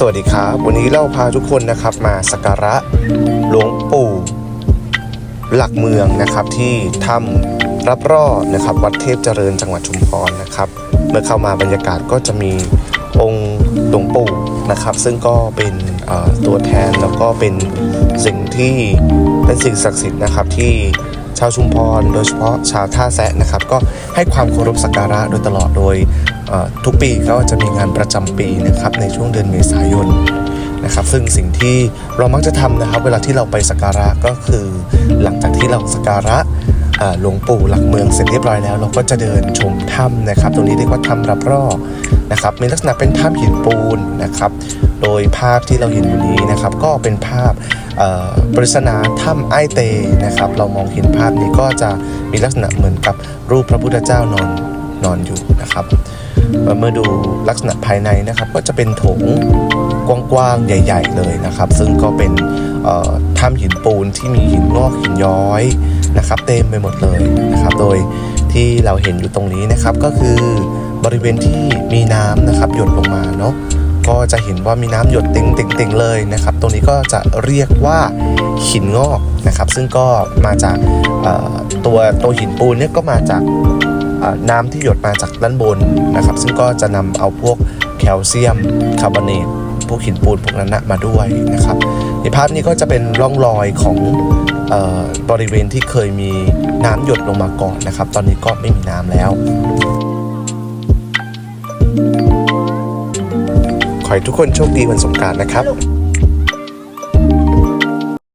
สวัสดีครับ วันนี้เราพาทุกคนนะครับมาสักการะหลวงปู่ หลักเมืองนะครับที่ถ้ำรับรอดนะครับ วัดเทพเจริญจังหวัดชุมพรนะครับ เมื่อเข้ามาบรรยากาศก็จะมีองค์หลวงปู่นะครับ ซึ่งก็เป็นตัวแทนแล้วก็เป็นสิ่งที่เป็นสิ่งศักดิ์สิทธิ์นะครับที่ ชาวชุมพร โดยเฉพาะชาวท่าแซะนะครับ ก็ให้ความเคารพสักการะโดยตลอดโดยทุกปีก็จะมีงานประจำปีนะครับในช่วงเดือนเมษายนนะครับซึ่งสิ่งที่เรามักจะทำนะครับ เวลาที่เราไปสักการะก็คือ หลังจากที่เราสักการะหลวงปู่หลักเมืองเสร็จเรียบร้อยแล้ว เราก็จะเดินชมถ้ำนะครับ ตรงนี้เรียกว่าถ้ำรับรอ นะครับมีลักษณะเป็นถ้ำหินปูนนะครับโดยภาพที่เราเห็นอยู่นี้นะครับก็เป็นภาพปริศนาถ้ำไอเตนะครับเรามองเห็นภาพนี้ก็จะมีลักษณะเหมือนกับรูปพระพุทธเจ้านอนนอนอยู่นะครับเมื่อดูลักษณะภายในนะครับก็จะเป็นโถงกว้างๆใหญ่ ๆ เลยนะครับ ซึ่งก็เป็นถ้ำหินปูนที่มีหินงอกหินย้อยนะครับ เต็มไปหมดเลยนะครับ โดยที่เราเห็นอยู่ตรงนี้นะครับก็คือ บริเวณที่มีน้ำนะครับหยดลงมาเนาะก็จะเห็นว่ามีน้ำหยดเต็งๆเลยนะครับ ตรงนี้ก็จะเรียกว่าหินงอกนะครับ ซึ่งก็มาจากตัวตัวหินปูนเนี่ยก็มาจากน้ำที่หยดมาจากด้านบนนะครับ ซึ่งก็จะนำเอาพวกแคลเซียมคาร์บอเนตพวกหินปูนพวกนั้นนะมาด้วยนะครับ ในภาพนี้ก็จะเป็นร่องรอยของบริเวณที่เคยมีน้ำหยดลงมาก่อนนะครับ ตอนนี้ก็ไม่มีน้ำแล้ว ขอให้ทุกคนโชคดีวันสงกรารนะครับ